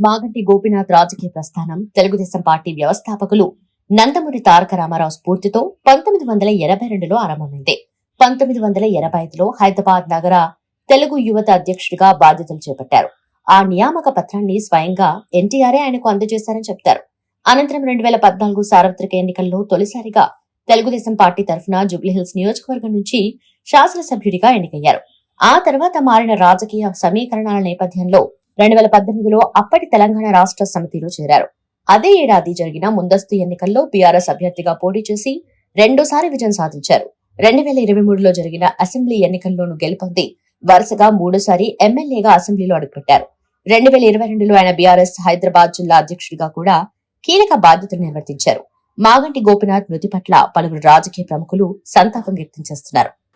మాగంటి గోపీనాథ్ రాజకీయ ప్రస్థానం తెలుగుదేశం పార్టీ వ్యవస్థాపకులు నందమూరి తారక రామారావు స్ఫూర్తితో పంతొమ్మిది వందల ఎనభై రెండులో ఆరంభమైంది. పంతొమ్మిది వందల ఎనభై ఐదులో హైదరాబాద్ నగర తెలుగు యువత అధ్యక్షుడిగా బాధ్యతలు చేపట్టారు. ఆ నియామక పత్రాన్ని స్వయంగా ఎన్టీఆర్ఏ ఆయనకు అందజేశారని చెప్తారు. అనంతరం రెండు వేల పద్నాలుగు సార్వత్రిక ఎన్నికల్లో తొలిసారిగా తెలుగుదేశం పార్టీ తరఫున జూబ్లీహిల్స్ నియోజకవర్గం నుంచి శాసనసభ్యుడిగా ఎన్నికయ్యారు. ఆ తర్వాత మారిన రాజకీయ సమీకరణాల నేపథ్యంలో రెండు వేల పద్దెనిమిదిలో అప్పటి తెలంగాణ రాష్ట్ర సమితిలో చేరారు. అదే ఏడాది జరిగిన ముందస్తు ఎన్నికల్లో బీఆర్ఎస్ అభ్యర్థిగా పోటీ చేసి రెండోసారి విజయం సాధించారు. రెండు వేల ఇరవై మూడులో జరిగిన అసెంబ్లీ ఎన్నికల్లోనూ గెలుపొంది వరుసగా మూడోసారి ఎమ్మెల్యేగా అసెంబ్లీలో అడుగుపెట్టారు. రెండు వేల ఇరవై రెండులో ఆయన బీఆర్ఎస్ హైదరాబాద్ జిల్లా అధ్యక్షుడిగా కూడా కీలక బాధ్యతలు నిర్వర్తించారు. మాగంటి గోపినాథ్ మృతి పట్ల పలువురు రాజకీయ ప్రముఖులు సంతాపం వ్యక్తం చేస్తున్నారు.